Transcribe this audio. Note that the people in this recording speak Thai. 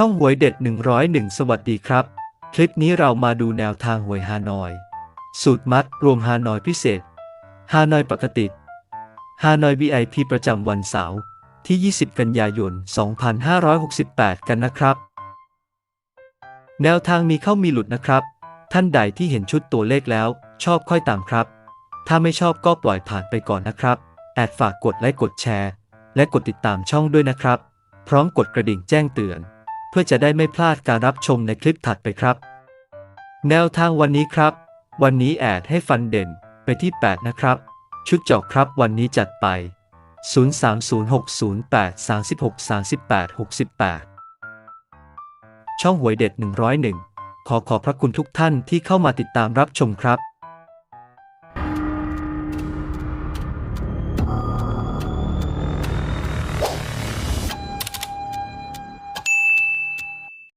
ช่องหวยเด็ด 101 สวัสดีครับ คลิปนี้เรามาดูแนวทางหวยฮานอย สูตรมัดรวมฮานอยพิเศษ ฮานอยปกติ ฮานอย VIP ประจำวันเสาร์ที่ 20 กันยายน 2568 กันนะครับ แนวทางมีเข้ามีหลุดนะครับ ท่านใดที่เห็นชุดตัวเลขแล้ว ชอบค่อยตามครับ ถ้าไม่ชอบก็ปล่อยผ่านไปก่อนนะครับ แอดฝากกดไลค์กดแชร์ และกดติดตามช่องด้วยนะครับ พร้อมกดกระดิ่งแจ้งเตือน เพื่อจะได้ไม่พลาดการรับชมในคลิปถัดไปครับ แนวทางวันนี้ครับ วันนี้แอดให้ฟันเด่นไปที่ 8 นะครับ ชุดเจาะครับวันนี้จัดไป 030608363868 ช่องหวยเด็ด 101 ขอขอบพระคุณทุกท่านที่เข้ามาติดตามรับชมครับ